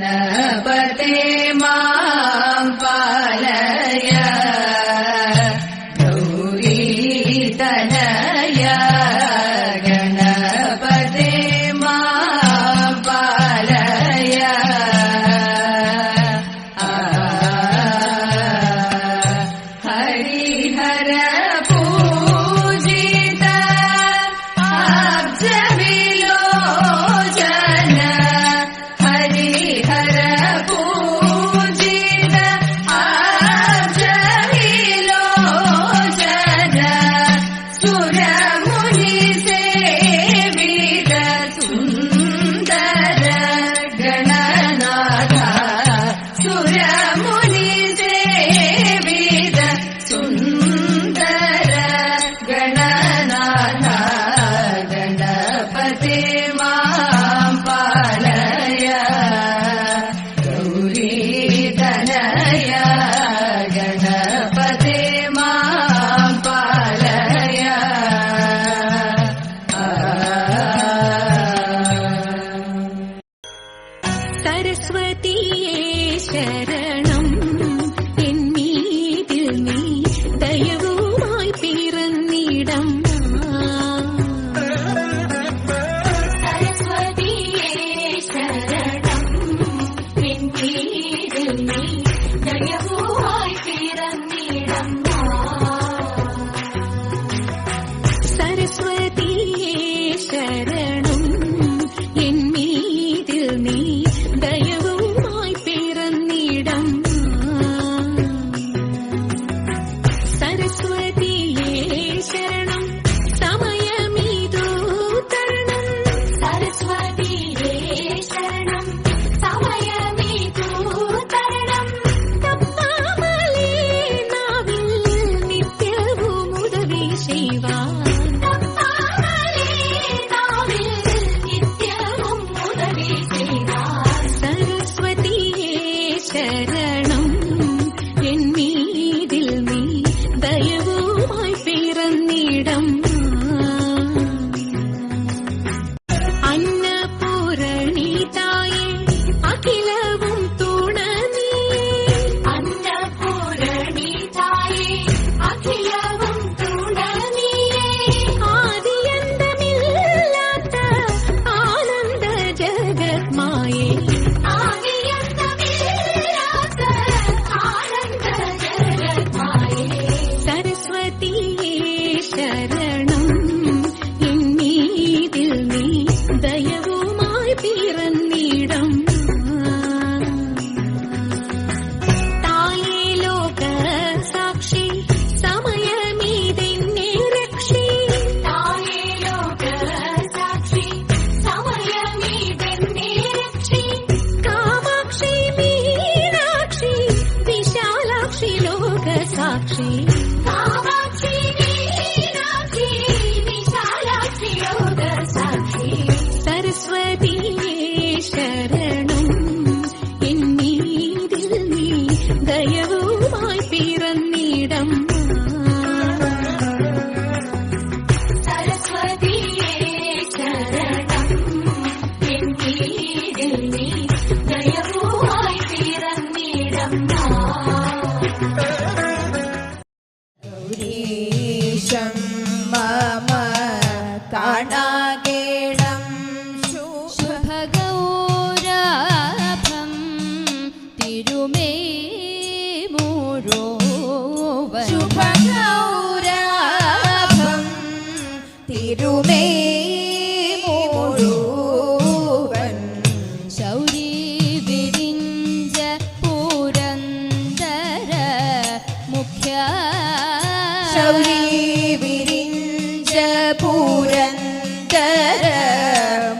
ನಾ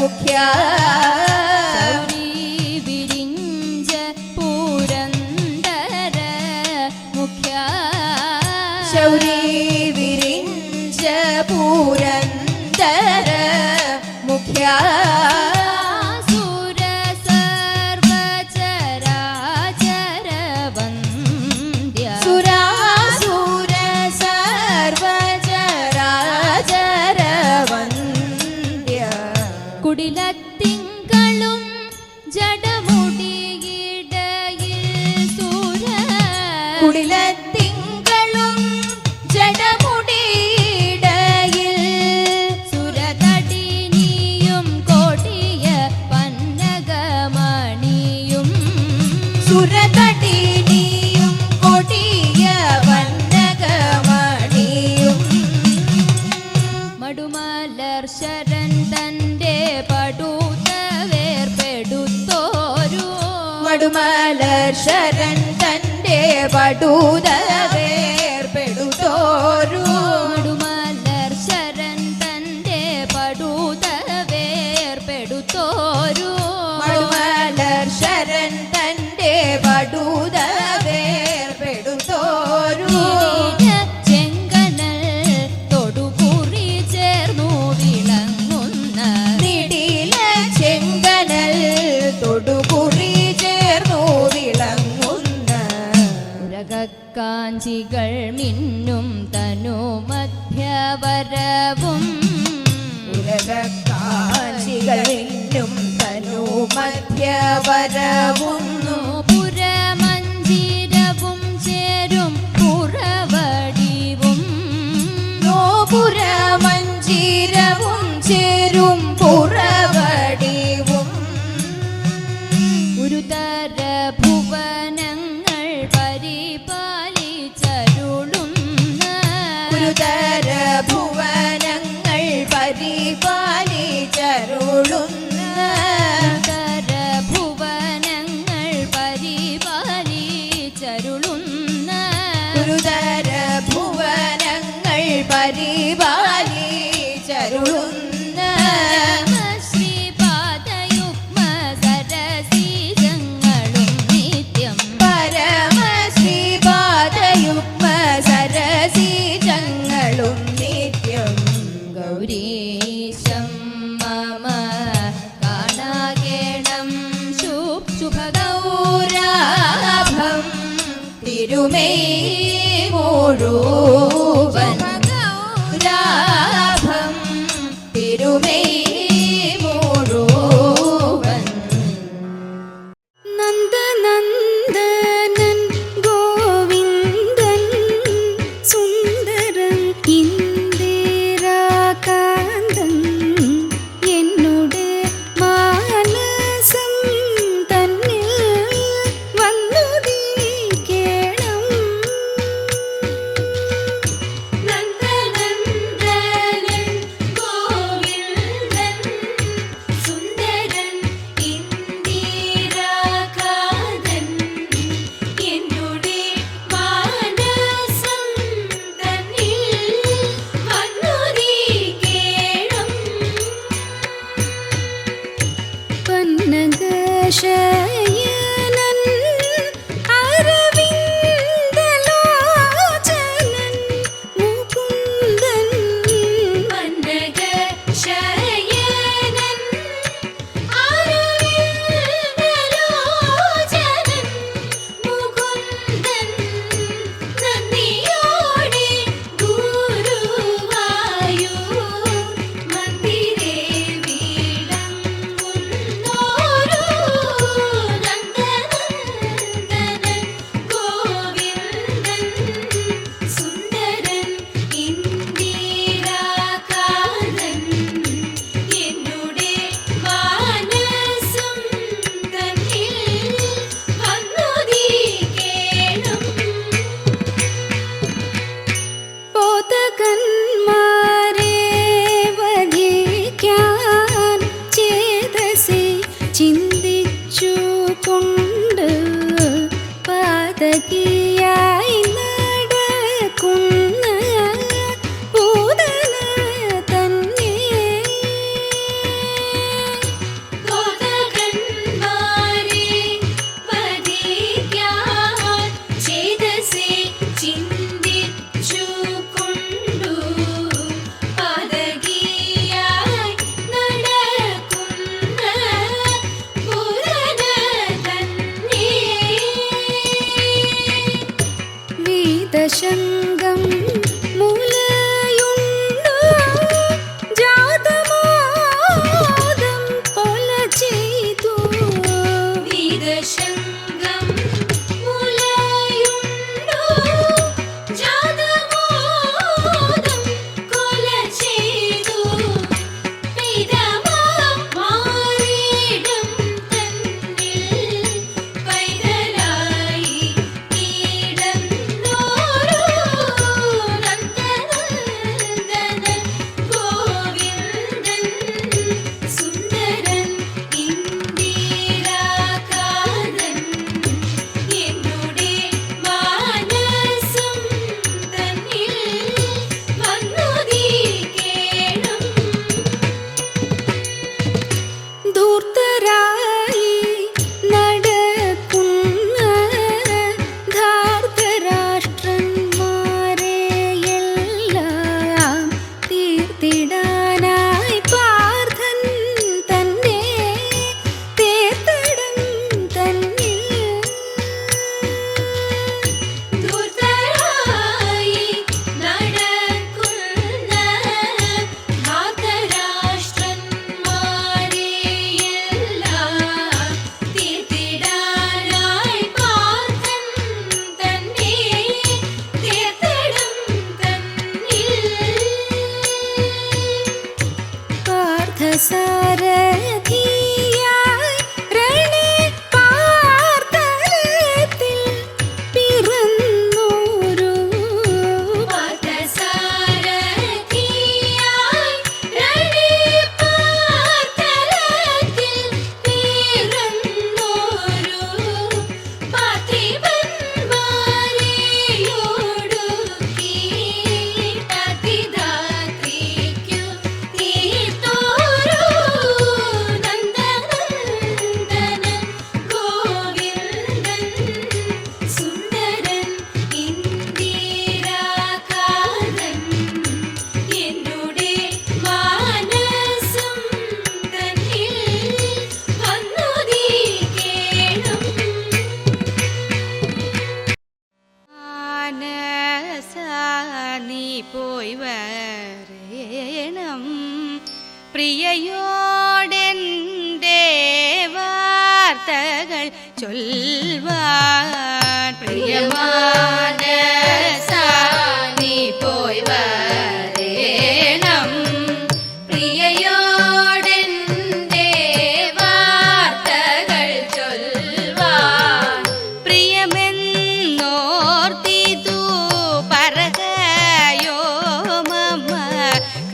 boquear ഉരകാഞ്ചികൾ മിന്നും തനു മധ്യവരവും. ഉലകാശികൾ മിന്നും തനു മധ്യവരവുന്നു 什么？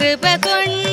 കൃപ കൊണ്ട്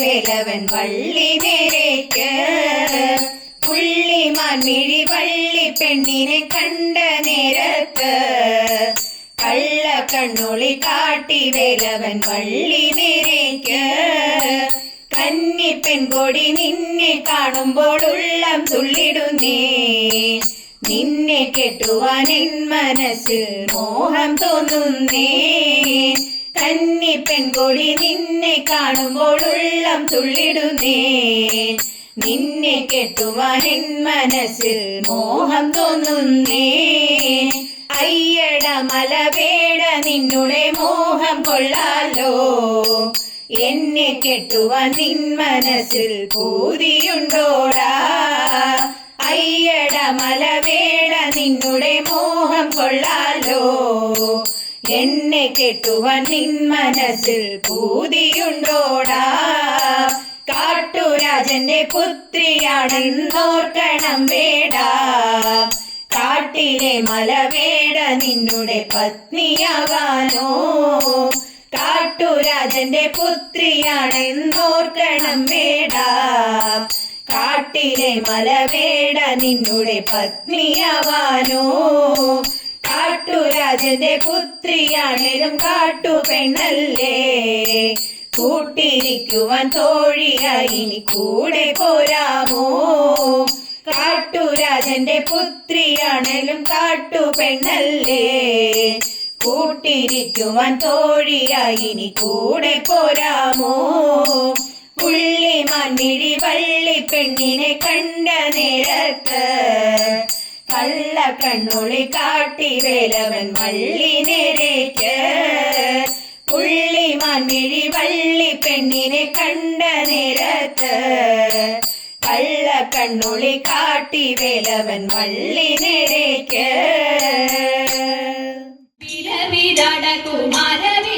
ചേലവൻ വള്ളി നേരേക്ക് പുള്ളിമാൻ മിഴി വള്ളി പെണ്ണിനെ കണ്ട നേരത്ത്. കള്ള കണ്ണുളി കാട്ടി വേലവൻ വള്ളി നേരേക്ക് കന്നി പെൺകൊടി നിന്നെ കാണുമ്പോൾ ഉള്ളം തുള്ളിടുന്നേ. നിന്നെ കെട്ടുവാൻ മനസ്സിൽ മോഹം തോന്നുന്നേ. കന്നി പെൺകൊടി നിന്നെ കാണുമ്പോൾ ഉള്ളം തുള്ളിടുന്നേ നിന്നെ കെട്ടുവാൻ എൻ മനസ്സിൽ മോഹം തോന്നുന്നേ അയ്യട മലവേട നിന്നുടെ മോഹം കൊള്ളാലോ. എന്നെ കെട്ടുവാൻ നിൻ മനസ്സിൽ പൂതിയുണ്ടോടാ. അയ്യട മലവേട നിന്നുടെ മോഹം കൊള്ളാലോ. എന്നെ കെട്ടുവാൻ നിൻ മനസ്സിൽ പൂതിയുണ്ടോടാ? കാട്ടുരാജന്റെ പുത്രിയാണെന്നോർക്കണം വേടാ. കാട്ടിലെ മലവേട നിന്നുടെ പത്നിയാകാനോ കാട്ടുരാജന്റെ പുത്രിയാണെന്നോർക്കണം വേടാ. കാട്ടിലെ മലവേട നിന്നുടെ പത്നിയാവാനോ? കാട്ടുരാജന്റെ പുത്രിയാണേലും കാട്ടു പെണ്ണല്ലേ? കൂട്ടിരിക്കുവാൻ തോഴിയായി കൂടെ പോരാമോ? കാട്ടുരാജന്റെ പുത്രിയാണേലും കാട്ടു പെണ്ണല്ലേ? കൂട്ടിരിക്കുവാൻ തോഴിയായി കൂടെ പോരാമോ? പുള്ളി മണ്ണിഴി വള്ളി പെണ്ണിനെ കണ്ട നേരത്ത് கள்ள கண்ணொளி காட்டி வேலவன் மல்லி நிறைக்க. புள்ளி மண்மிழி வள்ளி பெண்ணினை கண்ட நிறத்த கள்ள கண்ணொளி காட்டி வேலவன் மல்லி நிறைக்க. குமாரவி